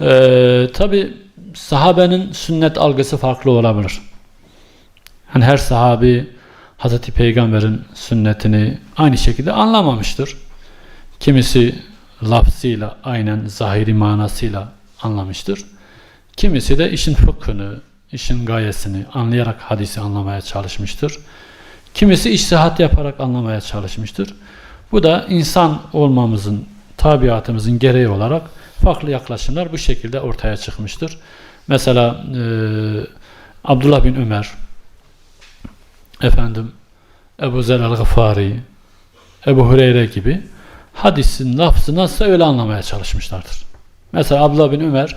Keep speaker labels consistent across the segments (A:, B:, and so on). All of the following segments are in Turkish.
A: Ee, Tabi sahabenin sünnet algısı farklı olabilir. Hani her sahabi Hazreti Peygamber'in sünnetini aynı şekilde anlamamıştır. Kimisi lafzıyla aynen zahiri manasıyla anlamıştır. Kimisi de işin fıkhını, işin gayesini anlayarak hadisi anlamaya çalışmıştır. Kimisi iştihat yaparak anlamaya çalışmıştır. Bu da insan olmamızın, tabiatımızın gereği olarak farklı yaklaşımlar bu şekilde ortaya çıkmıştır. Mesela e, Abdullah bin Ömer, efendim Ebu Zer el-Gıfari, Ebu Hureyre gibi hadisin lafzı nasıl öyle anlamaya çalışmışlardır. Mesela Abdullah bin Ömer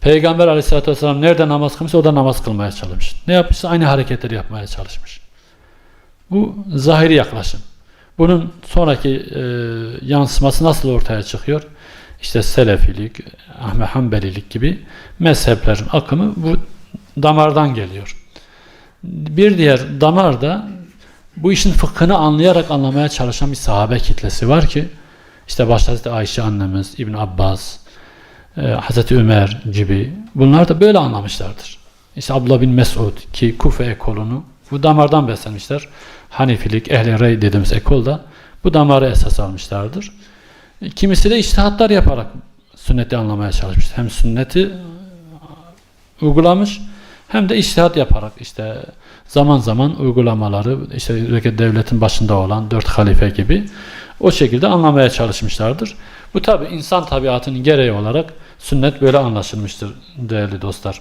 A: Peygamber aleyhissalatü vesselam nerede namaz kılmışsa orada namaz kılmaya çalışmış. Ne yapmışsa aynı hareketleri yapmaya çalışmış. Bu zahiri yaklaşım. Bunun sonraki e, yansıması nasıl ortaya çıkıyor? İşte Selefilik, Ahmet Hanbelilik gibi mezheplerin akımı bu damardan geliyor. Bir diğer damar da bu işin fıkhını anlayarak anlamaya çalışan bir sahabe kitlesi var ki işte başta Hazreti Ayşe annemiz, İbn Abbas, e, Hazreti Ömer gibi bunlar da böyle anlamışlardır. İşte Abdullah bin Mesud ki Kufe ekolunu bu damardan beslenmişler. Hanifilik, Ehl-i Rey dediğimiz ekol da bu damarı esas almışlardır. Kimisi de içtihatlar yaparak sünneti anlamaya çalışmış. Hem sünneti uygulamış hem de içtihat yaparak işte zaman zaman uygulamaları işte özellikle devletin başında olan dört halife gibi o şekilde anlamaya çalışmışlardır. Bu tabi insan tabiatının gereği olarak sünnet böyle anlaşılmıştır değerli dostlar.